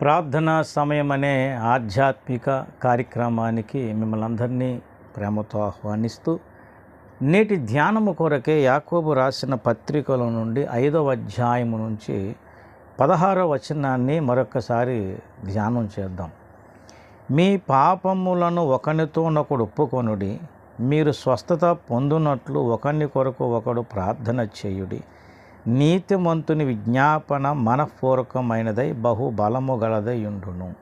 ప్రార్థనా సమయం అనే ఆధ్యాత్మిక కార్యక్రమానికి మిమ్మల్ని అందరినీ ప్రేమతో ఆహ్వానిస్తూ నేటి ధ్యానము కొరకే యాకోబు రాసిన పత్రికల నుండి ఐదవ అధ్యాయము నుంచి పదహారవ వచనాన్ని మరొకసారి ధ్యానం చేద్దాం. మీ పాపములను ఒకనితోనొకడు ఒప్పుకొనుడి మీరు స్వస్థత పొందునట్లు ఒకరిని కొరకు ఒకడు ప్రార్థన చేయుడి. నీతిమంతుని విజ్ఞాపన మనఃపూర్వకమైనదై బహు బలము గలదై ఉండును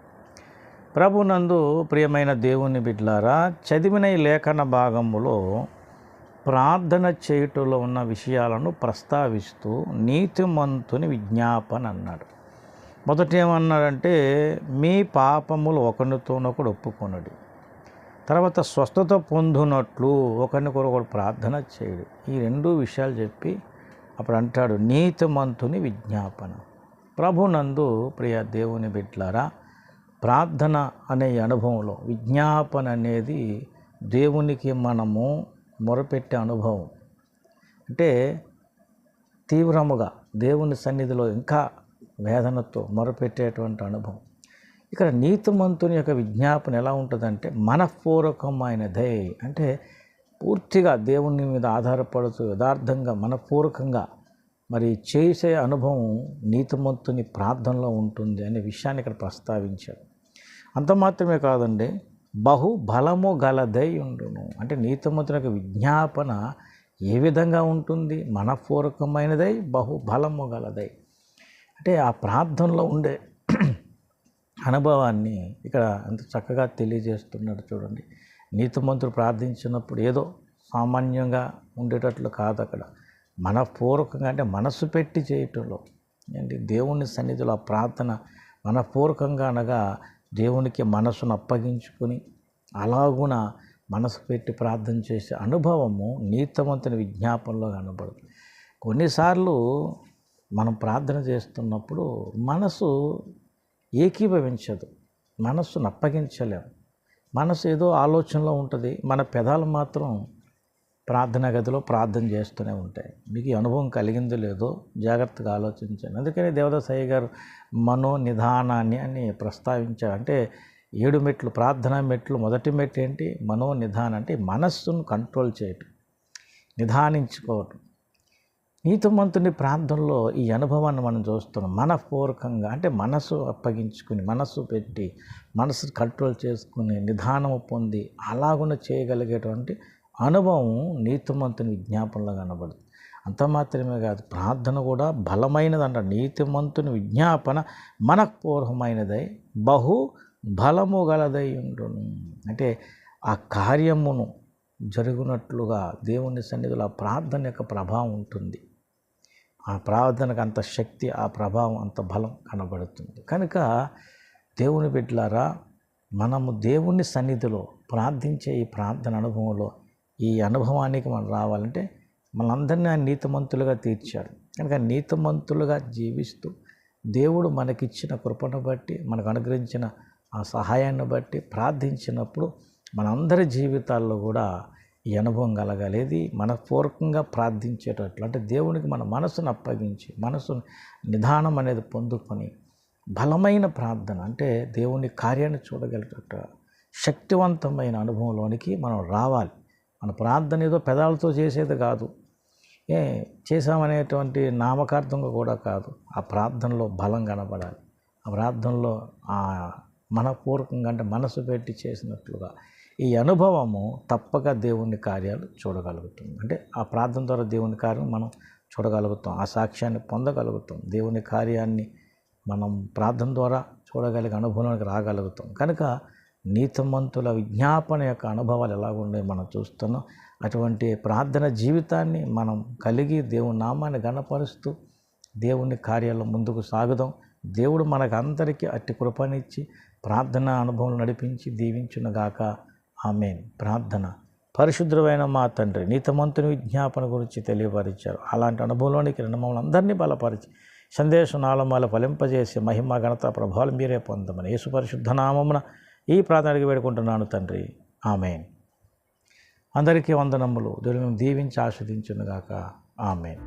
ప్రభునందు ప్రియమైన దేవుని బిడ్లారా చదివిన ఈ లేఖన భాగములో ప్రార్థన చేయుటలో ఉన్న విషయాలను ప్రస్తావిస్తూ నీతిమంతుని విజ్ఞాపన అన్నాడు మొదట ఏమన్నాడంటే మీ పాపములు ఒకరితోనొకడు ఒప్పుకొనడు. తర్వాత స్వస్థత పొందునట్లు ఒకరికొకడు ప్రార్థన చేయడు. ఈ రెండు విషయాలు చెప్పి అప్పుడు అంటాడు నీతిమంతుని విజ్ఞాపన. ప్రభునందు ప్రియ దేవుని బిడ్లారా ప్రార్థన అనే అనుభవంలో విజ్ఞాపన అనేది దేవునికి మనము మొరపెట్టే అనుభవం. అంటే తీవ్రముగా దేవుని సన్నిధిలో ఇంకా వేదనతో మొరపెట్టేటువంటి అనుభవం. ఇక్కడ నీతిమంతుని యొక్క విజ్ఞాపన ఎలా ఉంటుందంటే మనఃపూర్వకమైనదే అంటే పూర్తిగా దేవుని మీద ఆధారపడుతూ యథార్థంగా మనపూర్వకంగా మరి చేసే అనుభవం నీతిమంతుని ప్రార్థనలో ఉంటుంది అనే విషయాన్ని ఇక్కడ ప్రస్తావించాడు. అంత మాత్రమే కాదండి బహు బలము గలదై ఉండును. అంటే నీతిమంతుని యొక్క విజ్ఞాపన ఏ విధంగా ఉంటుంది? మనపూర్వకమైనదై బహు బలము గలదై. అంటే ఆ ప్రార్థనలో ఉండే అనుభవాన్ని ఇక్కడ అంత చక్కగా తెలియజేస్తున్నాడు చూడండి. నీతిమంతుడు ప్రార్థించినప్పుడు ఏదో సామాన్యంగా ఉండేటట్లు కాదు అక్కడ. మనపూర్వకంగా అంటే మనసు పెట్టి చేయటంలో. ఏంటి? దేవుని సన్నిధిలో ఆ ప్రార్థన మనపూర్వకంగా అనగా దేవునికి మనసును అప్పగించుకొని అలాగున మనసు పెట్టి ప్రార్థన చేసే అనుభవము నీతిమంతుని విజ్ఞాపనలో కనబడుతుంది కొన్నిసార్లు మనం ప్రార్థన చేస్తున్నప్పుడు మనసు ఏకీభవించదు. మనస్సును అప్పగించలేము. మనసు ఏదో ఆలోచనలో ఉంటుంది. మన పెదాలు మాత్రం ప్రార్థనా గదిలో ప్రార్థన చేస్తూనే ఉంటాయి. మీకు అనుభవం కలిగిందో లేదో జాగ్రత్తగా ఆలోచించాను అందుకని దేవదాస్ అయ్య గారు మనో నిధానాన్ని అని ప్రస్తావించారు. అంటే ఏడు మెట్లు ప్రార్థనా మెట్లు మొదటి మెట్టు ఏంటి మనో నిధానం అంటే మనస్సును కంట్రోల్ చేయటం నిధానించుకోవటం. నీతిమంతుని ప్రార్థనలో ఈ అనుభవాన్ని మనం చూస్తున్నాం. మనపూర్వకంగా అంటే మనసు అప్పగించుకుని మనసు పెట్టి మనసు కంట్రోల్ చేసుకుని నిదానము పొంది అలాగున చేయగలిగేటువంటి అనుభవం నీతిమంతుని విజ్ఞాపనలో కనబడుతుంది. అంత మాత్రమే కాదు ప్రార్థన కూడా బలమైనదంట. నీతిమంతుని విజ్ఞాపన మనపూర్వమైనదై బహు బలము గలదై ఉండును. అంటే ఆ కార్యమును జరుగునట్లుగా దేవుని సన్నిధిలో ఆ ప్రార్థన యొక్క ప్రభావం ఉంటుంది. ఆ ప్రార్థనకు అంత శక్తి ఆ ప్రభావం అంత బలం కనబడుతుంది. కనుక దేవుని బిడ్డలారా మనము దేవుని సన్నిధిలో ప్రార్థించే ఈ ప్రార్థన అనుభవంలో ఈ అనుభవానికి మనం రావాలంటే మనందరినీ ఆయన నీతిమంతులుగా తీర్చాడు. కనుక నీతిమంతులుగా జీవిస్తూ దేవుడు మనకిచ్చిన కృపను బట్టి మనకు అనుగ్రహించిన ఆ సహాయాన్ని బట్టి ప్రార్థించినప్పుడు మనందరి జీవితాల్లో కూడా ఈ అనుభవం కలగలేదు మనపూర్వకంగా ప్రార్థించేటట్లు. అంటే దేవునికి మన మనసును అప్పగించి మనసు నిదానం అనేది పొందుకొని బలమైన ప్రార్థన అంటే దేవుని కార్యాన్ని చూడగలిగేట శక్తివంతమైన అనుభవంలోనికి మనం రావాలి. మన ప్రార్థన ఏదో పెదాలతో చేసేది కాదు. ఏ చేసామనేటువంటి నామకార్థంగా కూడా కాదు. ఆ ప్రార్థనలో బలం కనబడాలి. ఆ ప్రార్థనలో ఆ మనపూర్వకంగా అంటే మనసు పెట్టి చేసినట్లుగా ఈ అనుభవము తప్పక దేవుని కార్యాలు చూడగలుగుతుంది. అంటే ఆ ప్రార్థన ద్వారా దేవుని కార్యం మనం చూడగలుగుతాం. ఆ సాక్ష్యాన్ని పొందగలుగుతాం. దేవుని కార్యాన్ని మనం ప్రార్థన ద్వారా చూడగలిగే అనుభవానికి రాగలుగుతాం. కనుక నీతిమంతుల విజ్ఞాపన యొక్క అనుభవాలు ఎలా ఉన్నాయి మనం చూస్తున్నాం. అటువంటి ప్రార్థన జీవితాన్ని మనం కలిగి దేవుని నామాన్ని గణపరుస్తూ దేవుని కార్యాల్లో ముందుకు సాగుదాం. దేవుడు మనకు అందరికీ అట్టి కృపనిచ్చి ప్రార్థన అనుభవం నడిపించి దీవించునుగాక. ఆమెన్. ప్రార్థన. పరిశుద్ధమైన మా తండ్రి నీతమంతుని విజ్ఞాపన గురించి తెలియపరిచారు. అలాంటి అనుభవంలోనికి రెండు మమ్మల్ని అందరినీ బలపరిచి సందేశం నాలమాల ఫలింపజేసి మహిమ ఘనత ప్రభావాలు మీరే పొందమని యేసు పరిశుద్ధ నామమున ఈ ప్రార్థనకి వేడుకుంటున్నాను తండ్రి. ఆమెన్. అందరికీ వందనములు. దేవుని దీవించి ఆస్వాదించునుగాక ఆమెన్.